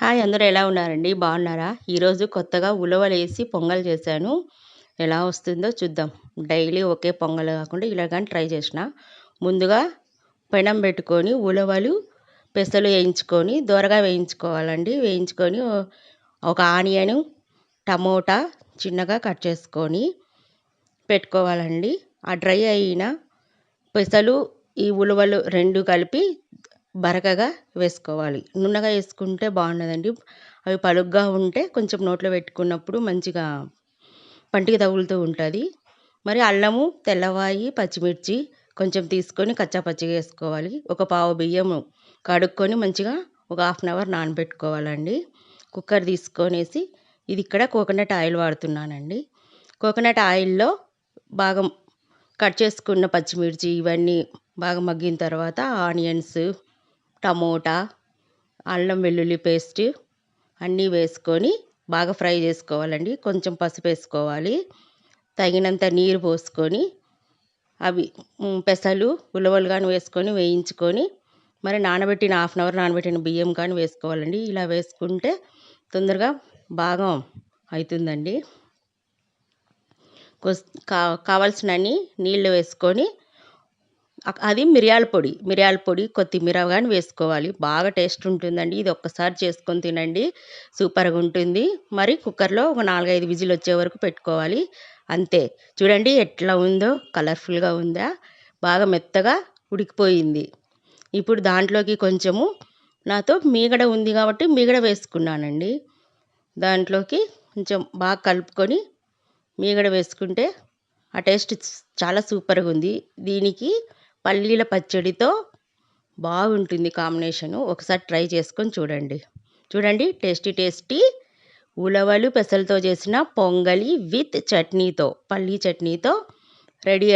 Hi అందరూ ఎలా ఉన్నారండి? బాగున్నారా? ఈరోజు కొత్తగా ఉలవలు వేసి పొంగల్ చేశాను. ఎలా వస్తుందో చూద్దాం. డైలీ ఒకే పొంగల్ కాకుండా ఇలా కానీ ట్రై చేసిన. ముందుగా పెనం పెట్టుకొని ఉలవలు పెసలు వేయించుకొని దోరగా వేయించుకోవాలండి. వేయించుకొని ఒక ఆనియన్ టమోటా చిన్నగా కట్ చేసుకొని పెట్టుకోవాలండి. ఆ డ్రై అయిన పెసలు ఈ ఉలవలు రెండు కలిపి బరకగా వేసుకోవాలి. నున్నగా వేసుకుంటే బాగుండదండి. అవి పలుగ్గా ఉంటే కొంచెం నోట్లో పెట్టుకున్నప్పుడు మంచిగా పంటికి తగులుతూ ఉంటుంది. మరి అల్లము తెల్లవాయి పచ్చిమిర్చి కొంచెం తీసుకొని కచ్చాపచ్చిగా వేసుకోవాలి. ఒక పావు బియ్యము కడుక్కొని మంచిగా ఒక హాఫ్ అన్ అవర్ నానబెట్టుకోవాలండి. కుక్కర్ తీసుకొనేసి ఇది ఇక్కడ కోకోనట్ ఆయిల్ వాడుతున్నానండి. కోకోనట్ ఆయిల్లో బాగా కట్ చేసుకున్న పచ్చిమిర్చి ఇవన్నీ బాగా మగ్గిన తర్వాత ఆనియన్స్ టమోటా అల్లం వెల్లుల్లి పేస్ట్ అన్నీ వేసుకొని బాగా ఫ్రై చేసుకోవాలండి. కొంచెం పసుపు వేసుకోవాలి. తగినంత నీరు పోసుకొని అవి పెసలు ఉలవలు కానీ వేసుకొని వేయించుకొని మరి నానబెట్టిన హాఫ్ అన్ అవర్ నానబెట్టిన బియ్యం కానీ వేసుకోవాలండి. ఇలా వేసుకుంటే తొందరగా బాగా అవుతుందండి. కావాల్సినన్ని నీళ్ళు వేసుకొని అది మిరియాల పొడి. మిరియాల పొడి కొత్తిమీర కానీ వేసుకోవాలి. బాగా టేస్ట్ ఉంటుందండి. ఇది ఒక్కసారి చేసుకొని తినండి. సూపర్గా ఉంటుంది. మరి కుక్కర్లో ఒక నాలుగైదు విజిల్ వచ్చే వరకు పెట్టుకోవాలి. అంతే. చూడండి ఎట్లా ఉందో. కలర్ఫుల్గా ఉందా? బాగా మెత్తగా ఉడికిపోయింది. ఇప్పుడు దాంట్లోకి కొంచెము నాతో మీగడ ఉంది కాబట్టి మీగడ వేసుకున్నానండి. దాంట్లోకి కొంచెం బాగా కలుపుకొని మీగడ వేసుకుంటే ఆ టేస్ట్ చాలా సూపర్గా ఉంది. దీనికి పల్లీల పచ్చడితో బాగుంటుంది కాంబినేషను. ఒకసారి ట్రై చేసుకొని చూడండి. చూడండి టేస్టీ టేస్టీ ఉలవలు పెసలతో చేసిన పొంగలి విత్ చట్నీతో పల్లీ చట్నీతో రెడీ